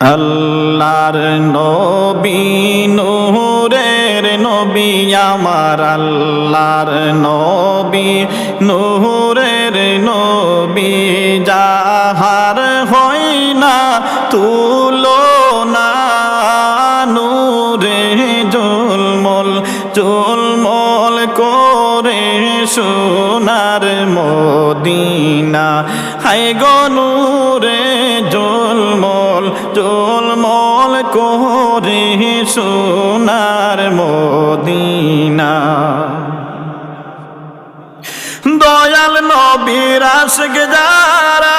আল্লাহর নবী, নূরের নবী, আমার আল্লাহর নবী, নূরের নবী, যাহার হয় না তুলনা, নূরে জলমল জলমল করে সোনার মদিনা হাই গনুরে জলমল জলমল করে সোনার মদিনা। দয়াল নবীর আশক যারা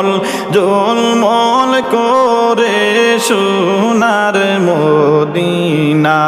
জলমল জলমল করে সোনার মদিনা।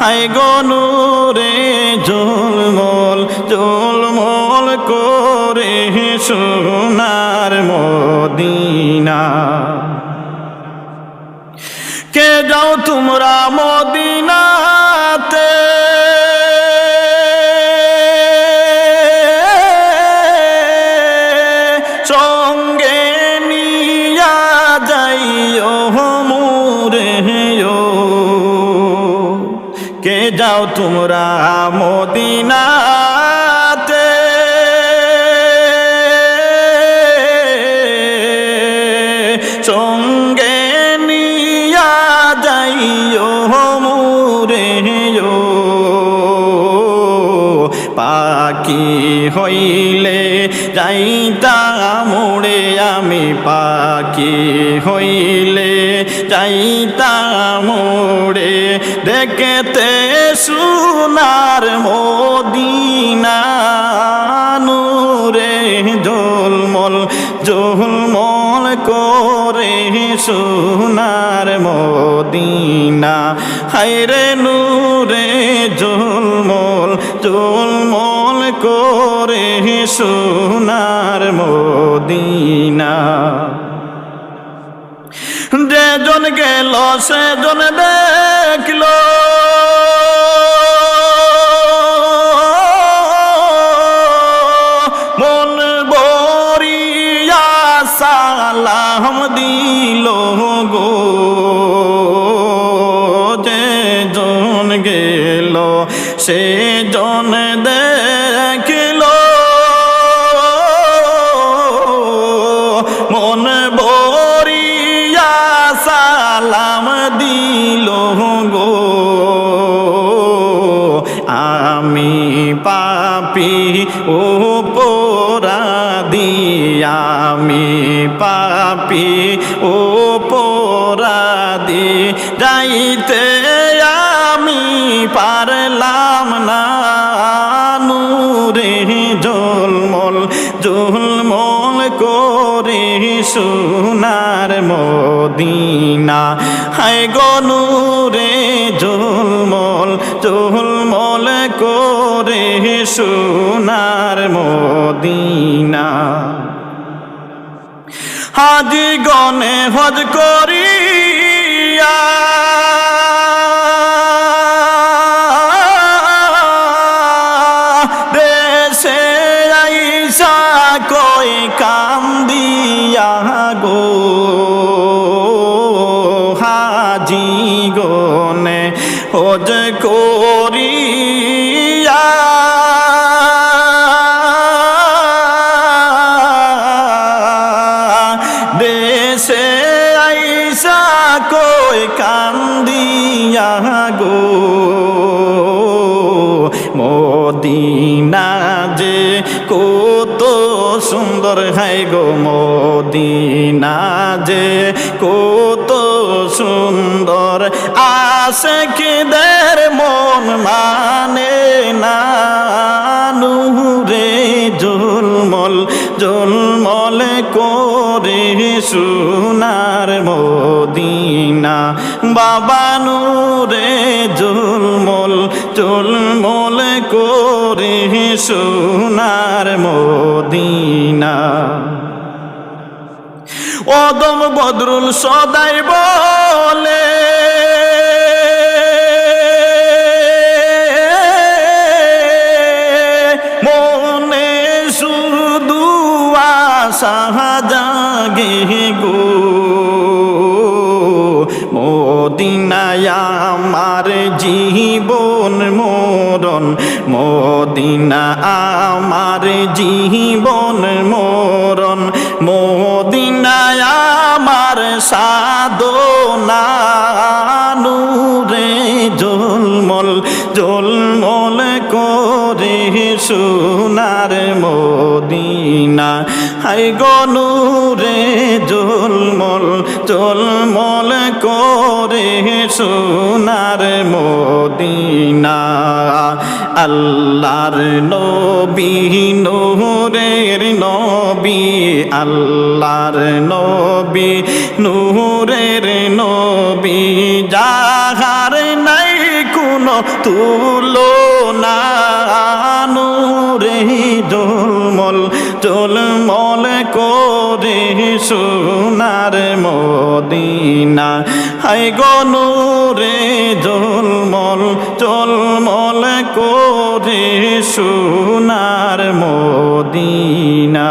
হাই গনুরে জলমল জলমল করে সোনার মদিনা। কে যাও তোমরা মদিনাতে? মদিনাতে। সঙ্গে নিয়া যাইও মুরে পাখি হইলে যাইতা মোড়ে আমি পাখি হইলে দেখতে সোনার মদিনা নূরে জলমল জলমল করে সোনার মদিনা। হাইরে নূরে জলমল জলমল করে সোনার মদিনা। যে জন গেল সে জন দেখল। মন বরিয়া সালাম দিল গো। যে জন গেল, সে পোরাদি আমি পাপি। ও পোরাদি যাইতে আমি পারলাম না। নূরে জলমল জলমল করে সোনার মদিনা। হাই গনুরে জলমল জলমল করে মদিনা। হাজি গনে হজ করিয়া দেশে আইসা কই কাম গো। হাজি গনে হজ করিয়া কই কান্দিয়া গো? মদিনা যে কত সুন্দর হাই গো মদিনা যে কত সুন্দর। আসে কিদের মন মানে না নুরে জুলমল জুলমল করে সোনার মদিনা। বাবা নূরে জুলমল চুলমল করে সোনার মদিনা। অদম বদরুল সদাই বলে আশা জাগে গো মদিনায় আমার জীবন মরণ মদিনা আমার জীবন মরণ মদিনায় আমার সাধনা জলমল করে সোনার মদিনা। হাই গনুরে জলমল জলমল করে সোনার মদিনা। আল্লাহর নবী, নূরের নবী, আল্লাহর নবী, নূরের নবী নাই কোনো তুলনা নূরে জলমল জলমল করে সোনার মদিনা। হাই গনুরে জলমল জলমল করে সোনার মদিনা।